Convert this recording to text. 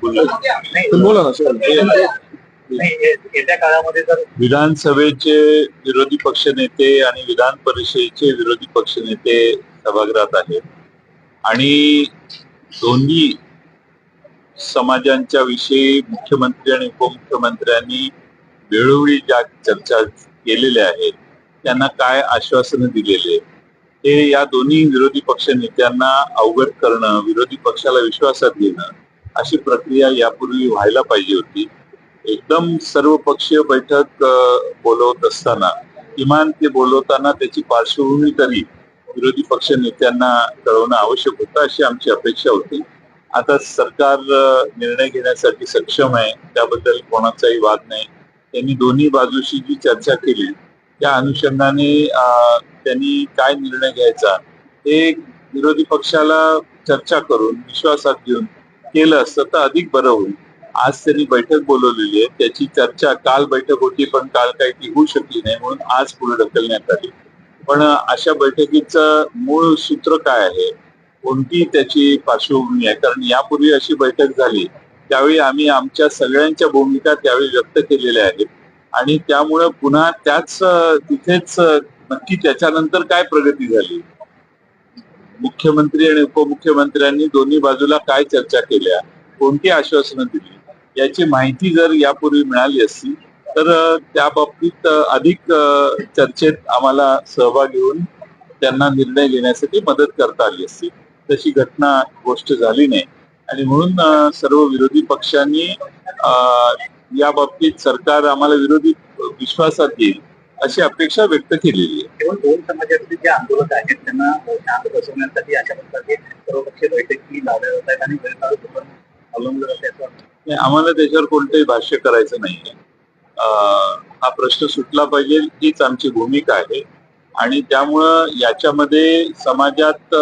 बोला ना विधानसभेचे विरोधी पक्ष नेते आणि विधान परिषदेचे विरोधी पक्ष नेते सभागृहात आहेत. आणि दोन्ही समाजांच्या विषयी मुख्यमंत्री आणि उपमुख्यमंत्र्यांनी वेळोवेळी ज्या चर्चा केलेल्या आहेत त्यांना काय आश्वासनं दिलेले हे या दोन्ही विरोधी पक्ष नेत्यांना अवगत करणं विरोधी पक्षाला विश्वासात घेणं अशी प्रक्रिया यापूर्वी व्हायला पाहिजे होती. एकदम सर्व पक्षीय बैठक बोलवत असताना किमान ते बोलवताना त्याची पार्श्वभूमी तरी विरोधी पक्ष नेत्यांना कळवणं आवश्यक होतं अशी आमची अपेक्षा होती. आता सरकार निर्णय घेण्यासाठी सक्षम आहे त्याबद्दल कोणाचाही वाद नाही. त्यांनी दोन्ही बाजूशी जी चर्चा केली त्या अनुषंगाने त्यांनी काय निर्णय घ्यायचा हे विरोधी पक्षाला चर्चा करून विश्वासात घेऊन केलं असतं तर अधिक बरं होईल. आज त्यांनी बैठक बोलवलेली आहे. त्याची चर्चा काल बैठक होती पण काल काही ती होऊ शकली नाही म्हणून आज पुढे ढकलण्यात आली. पण अशा बैठकीचं मूळ सूत्र काय आहे? कोणती त्याची पार्श्वभूमी आहे. कारण यापूर्वी अशी बैठक झाली त्यावेळी आम्ही आमच्या सगळ्यांच्या भूमिका त्यावेळी व्यक्त केलेल्या आहेत. आणि त्यामुळे पुन्हा त्याच तिथेच नक्की त्याच्यानंतर काय प्रगती झाली? मुख्यमंत्री आणि उपमुख्यमंत्र्यांनी दोन्ही बाजूला काय चर्चा केल्या? कोणती आश्वासनं दिली? याची माहिती जर यापूर्वी मिळाली असती तर त्या बाबतीत अधिक चर्चेत आम्हाला सहभाग घेऊन त्यांना निर्णय घेण्यासाठी मदत करता आली असती. तशी घटना गोष्ट झाली नाही. आणि म्हणून सर्व विरोधी पक्षांनी या बाबतीत सरकार आम्हाला विरोधी विश्वासात घेईल अशी अपेक्षा व्यक्त केलेली आहे. केवळ दोन समाजातले जे आंदोलक आहेत त्यांना शांत बसवण्यासाठी अशा प्रकारचे सर्वपक्षीय बैठकी लावल्या जात आहेत आणि अवलंबून जाते असं वाटतं. नाही, आम्हाला त्याच्यावर कोणतंही भाष्य करायचं नाहीये. हा प्रश्न सुटला पाहिजे हीच आमची भूमिका आहे. आणि त्यामुळं याच्यामध्ये समाजात